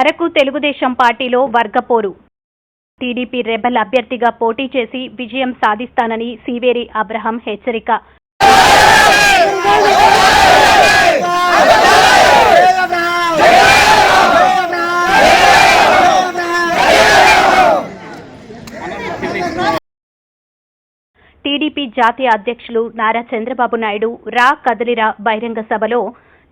అరకు తెలుగుదేశం పార్టీలో వర్గపోరు. TDP rebel అభ్యర్థిగా పోటీ చేసి విజయం సాధిస్తానని సీవేరి అబ్రహం హెచ్చరిక. టీడీపీ జాతీయ అధ్యక్షులు నారా చంద్రబాబు నాయుడు రా కదలిరా బహిరంగ సభలో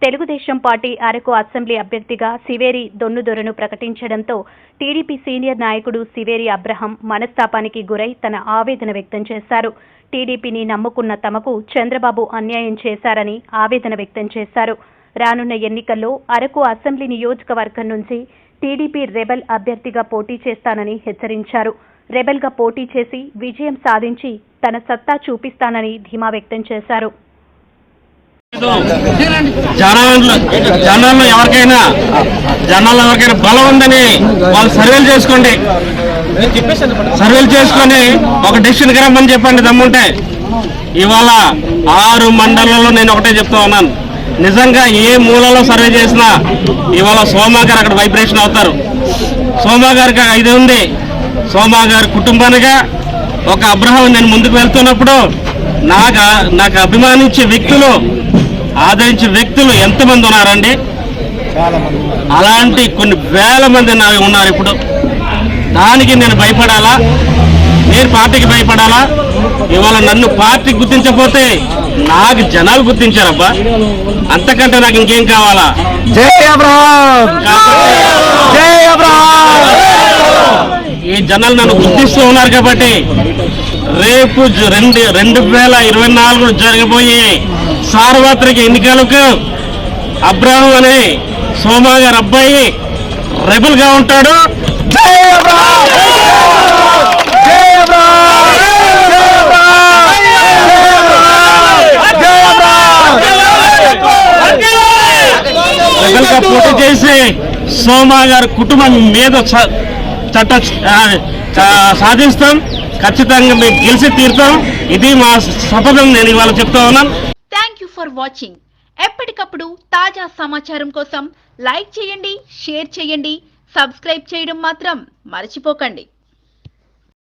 తెలుగుదేశం పార్టీ అరకు అసెంబ్లీ అభ్యర్థిగా సివేరి దొన్నుదొరను ప్రకటించడంతో టీడీపీ సీనియర్ నాయకుడు సివేరి అబ్రహం మనస్తాపానికి గురై తన ఆవేదన వ్యక్తం చేశారు. టీడీపీని నమ్ముకున్న తమకు చంద్రబాబు అన్యాయం చేశారని ఆవేదన వ్యక్తం చేశారు. రానున్న ఎన్నికల్లో అరకు అసెంబ్లీ నియోజకవర్గం నుంచి టీడీపీ రెబల్ అభ్యర్థిగా పోటీ చేస్తానని హెచ్చరించారు. రెబెల్గా పోటీ చేసి విజయం సాధించి తన సత్తా చూపిస్తానని ధీమా వ్యక్తం చేశారు. జనాల్లో జనాల్లో ఎవరికైనా జనాల్లో ఎవరికైనా బలం ఉందని వాళ్ళు సర్వేలు చేసుకోండి సర్వేలు చేసుకొని ఒక డెసిషన్ రమ్మని చెప్పండి దమ్ముంటే. ఇవాళ ఆరు మండలాల్లో నేను ఒకటే చెప్తా ఉన్నాను. నిజంగా ఏ మూలలో సర్వే చేసినా ఇవాళ సోమా గారు అక్కడ వైబ్రేషన్ అవుతారు. సోమా గారికి ఇది ఉంది. సోమా గారి కుటుంబానిగా ఒక అబ్రహం నేను ముందుకు వెళ్తున్నప్పుడు నాకు నాకు అభిమానించే వ్యక్తులు ఆదరించే వ్యక్తులు ఎంతమంది ఉన్నారండి? అలాంటి కొన్ని వేల మంది నా ఉన్నారు ఇప్పుడు. దానికి నేను భయపడాలా? నేను పార్టీకి భయపడాలా? ఇవాళ నన్ను పార్టీ గుర్తించకపోతే నాకు జనాలు గుర్తించారబ్బా. అంతకంటే నాకు ఇంకేం కావాలా? జై అబ్రహాం! జై అబ్రహాం! ఈ జనాలు నన్ను గుర్తిస్తూ ఉన్నారు కాబట్టి రేపు జ- రెండు రెండు వేల ఇరవై నాలుగు జరగబోయే సార్వత్రిక ఎన్నికలకు అబ్రాహం అనే సోమా గారి అబ్బాయి రెబల్గా ఉంటాడు. జై గా పోటీ చేసి సోమా గారి కుటుంబం మీద చ- చట్ట సాధిస్తాం. ఖచ్చితంగా మేము గెలిచి తీరుతాం. ఇది మా శపథం నేను ఇవాళ చెప్తా ఉన్నాను. థ్యాంక్ యూ ఫర్ వాచింగ్ ఎప్పటికప్పుడు తాజా సమాచారం కోసం లైక్ చేయండి షేర్ చేయండి సబ్స్క్రైబ్ చేయడం మాత్రం మర్చిపోకండి.